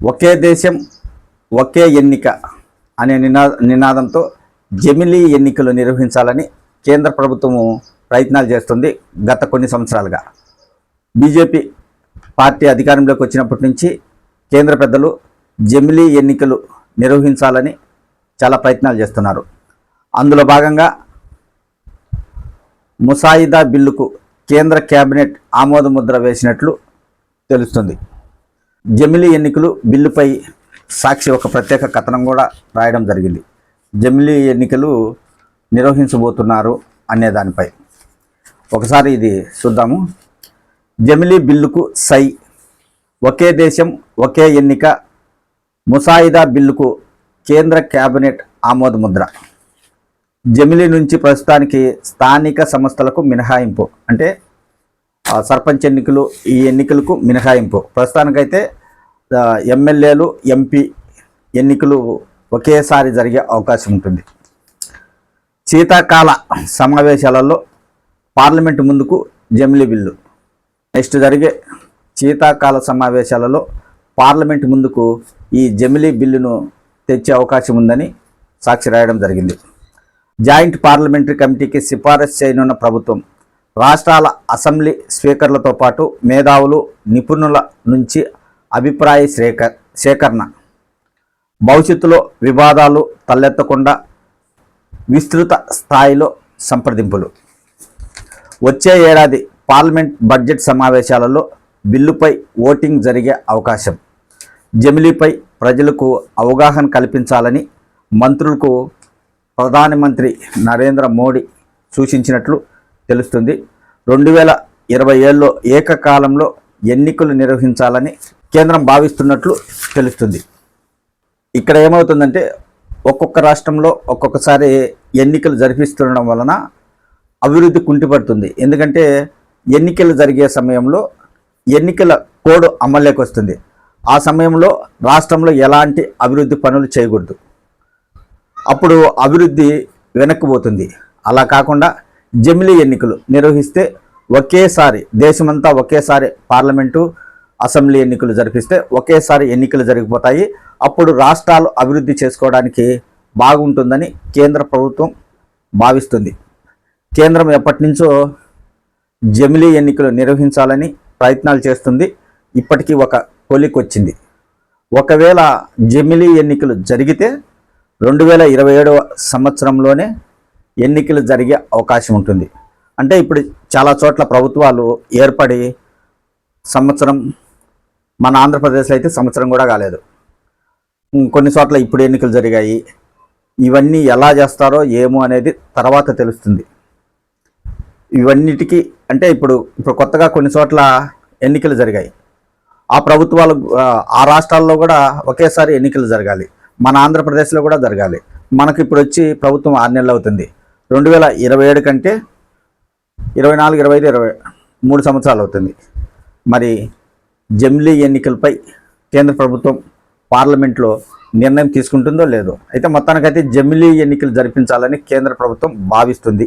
ఒకే దేశం ఒకే ఎన్నిక అనే నినా నినాదంతో జమిలీ ఎన్నికలు నిర్వహించాలని కేంద్ర ప్రభుత్వము ప్రయత్నాలు చేస్తుంది గత కొన్ని సంవత్సరాలుగా. బీజేపీ పార్టీ అధికారంలోకి వచ్చినప్పటి నుంచి కేంద్ర పెద్దలు జమిలీ ఎన్నికలు నిర్వహించాలని చాలా ప్రయత్నాలు చేస్తున్నారు. అందులో భాగంగా ముసాయిదా బిల్లుకు కేంద్ర కేబినెట్ ఆమోద ముద్ర వేసినట్లు తెలుస్తుంది. జమిలీ ఎన్నికలు బిల్లుపై సాక్షి ఒక ప్రత్యేక కథనం కూడా రాయడం జరిగింది. జమిలీ ఎన్నికలు నిర్వహించబోతున్నారు అనే దానిపై. ఒకసారి ఇది చూద్దాము. జమిలీ బిల్లుకు సై. ఒకే దేశం ఒకే ఎన్నిక ముసాయిదా బిల్లుకు కేంద్ర కేబినెట్ ఆమోద ముద్ర జమిలీ నుంచి ప్రస్తుతానికి స్థానిక సంస్థలకు మినహాయింపు. అంటే సర్పంచ్ ఎన్నికలు ఈ ఎన్నికలకు మినహాయింపు. ప్రస్తుతానికైతే ఎమ్మెల్యేలు ఎంపీ ఎన్నికలు ఒకేసారి జరిగే అవకాశం ఉంటుంది. శీతాకాల సమావేశాలలో పార్లమెంటు ముందుకు జమిలీ బిల్లు నెక్స్ట్ జరిగే శీతాకాల సమావేశాలలో పార్లమెంటు ముందుకు ఈ జమిలీ బిల్లును తెచ్చే అవకాశం ఉందని సాక్షి రాయడం జరిగింది. జాయింట్ పార్లమెంటరీ కమిటీకి సిఫారసు చేయనున్న ప్రభుత్వం రాష్ట్రాల అసెంబ్లీ స్పీకర్లతో పాటు మేధావులు నిపుణుల నుంచి అభిప్రాయ సేక సేకరణ. భవిష్యత్తులో వివాదాలు తలెత్తకుండా విస్తృత స్థాయిలో సంప్రదింపులు. వచ్చే ఏడాది పార్లమెంట్ బడ్జెట్ సమావేశాలలో బిల్లుపై ఓటింగ్ జరిగే అవకాశం. జమిలీపై ప్రజలకు అవగాహన కల్పించాలని మంత్రులకు ప్రధానమంత్రి నరేంద్ర మోడీ సూచించినట్లు తెలుస్తుంది. రెండు వేల ఇరవై ఏళ్ళలో ఏకకాలంలో ఎన్నికలు నిర్వహించాలని కేంద్రం భావిస్తున్నట్లు తెలుస్తుంది. ఇక్కడ ఏమవుతుందంటే ఒక్కొక్క రాష్ట్రంలో ఒక్కొక్కసారి ఎన్నికలు జరిపిస్తుండడం వలన అభివృద్ధి కుంటిపడుతుంది. ఎందుకంటే ఎన్నికలు జరిగే సమయంలో ఎన్నికల కోడ్ అమల్లోకి వస్తుంది. ఆ సమయంలో రాష్ట్రంలో ఎలాంటి అభివృద్ధి పనులు చేయకూడదు. అప్పుడు అభివృద్ధి వెనక్కిపోతుంది అలా కాకుండా జమిలీ ఎన్నికలు నిర్వహిస్తే ఒకేసారి దేశమంతా ఒకేసారి పార్లమెంటు అసెంబ్లీ ఎన్నికలు జరిపిస్తే ఒకేసారి ఎన్నికలు జరిగిపోతాయి. అప్పుడు రాష్ట్రాలు అభివృద్ధి చేసుకోవడానికి బాగుంటుందని కేంద్ర ప్రభుత్వం భావిస్తుంది. కేంద్రం ఎప్పటి నుంచో జమిలీ ఎన్నికలు నిర్వహించాలని ప్రయత్నాలు చేస్తుంది. ఇప్పటికీ ఒక కొలికొచ్చింది ఒకవేళ జమిలీ ఎన్నికలు జరిగితే రెండు వేల ఇరవై ఏడవ సంవత్సరంలోనే ఎన్నికలు జరిగే అవకాశం ఉంటుంది. అంటే ఇప్పుడు చాలా చోట్ల ప్రభుత్వాలు ఏర్పడి సంవత్సరం మన ఆంధ్రప్రదేశ్లో అయితే సంవత్సరం కూడా కాలేదు. కొన్ని చోట్ల ఇప్పుడు ఎన్నికలు జరిగాయి. ఇవన్నీ ఎలా చేస్తారో ఏమో అనేది తర్వాత తెలుస్తుంది. ఇవన్నిటికీ అంటే ఇప్పుడు ఇప్పుడు కొత్తగా కొన్ని చోట్ల ఎన్నికలు జరిగాయి. ఆ ప్రభుత్వాలు ఆ, ఆ రాష్ట్రాల్లో కూడా ఒకేసారి ఎన్నికలు జరగాలి. మన ఆంధ్రప్రదేశ్లో కూడా జరగాలి. మనకి ఇప్పుడు వచ్చి ప్రభుత్వం ఆరు నెలలు అవుతుంది. రెండు వేల ఇరవై ఏడు కంటే ఇరవై నాలుగు ఇరవై ఐదు ఇరవై మూడు సంవత్సరాలు అవుతుంది. మరి జమిలీ ఎన్నికలపై కేంద్ర ప్రభుత్వం పార్లమెంట్లో నిర్ణయం తీసుకుంటుందో లేదో. అయితే మొత్తానికైతే జమిలీ ఎన్నికలు జరిపించాలని కేంద్ర ప్రభుత్వం భావిస్తుంది.